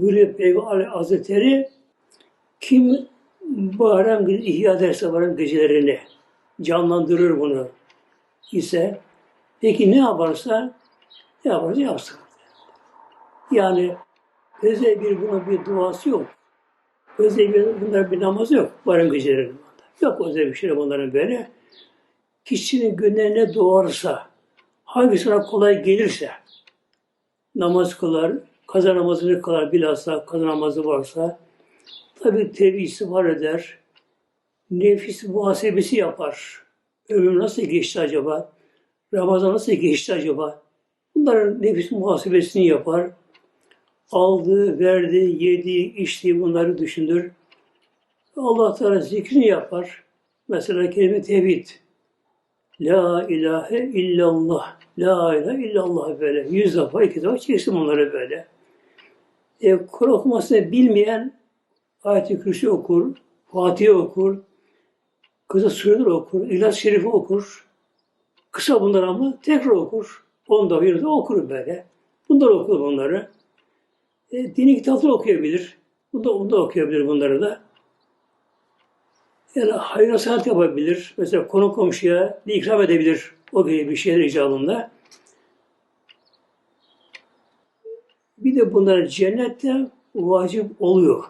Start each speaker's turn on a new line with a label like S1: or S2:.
S1: buyuruyor Peygamber Hazretleri kim Bahram günü ihya ederse Bahram gecelerini canlandırır bunu ise peki ne yaparsa ne yaparsa yapsın. Yani özel bir buna bir duası yok. Özel bir bunlar bir namazı yok. Bahram geceleri. Yok özel bir şey bunların böyle. Kişinin gönlüne ne doğarsa, hangisine kolay gelirse, namaz kılar, kaza namazını kılar bilhassa kaza namazı varsa, tabi tevbi istiğfar eder, nefis muhasebesi yapar. Ömrüm nasıl geçti acaba? Ramazan nasıl geçti acaba? Bunların nefis muhasebesini yapar. Aldı, verdi, yedi, içti bunları düşünür. Allah Teala zikrini yapar. Mesela kelime tevhid. La ilahe illallah. La ilahe illallah böyle. Yüz defa, iki defa çeksin bunları böyle. E, Kur'an okumasını bilmeyen ayet-i kürsü okur, Fatiha okur, kısa sureler okur, İhlas-ı Şerif'i okur. Kısa bunlar ama tekrar okur. Onda bir de okur böyle. Bunlar okur bunları. E, dini kitapları okuyabilir. Bunda, onda okuyabilir bunları da. Yani hayır sanat yapabilir. Mesela konu komşuya bir ikram edebilir. O gibi bir şeyler icabında. De bunlar cennette vacip oluyor.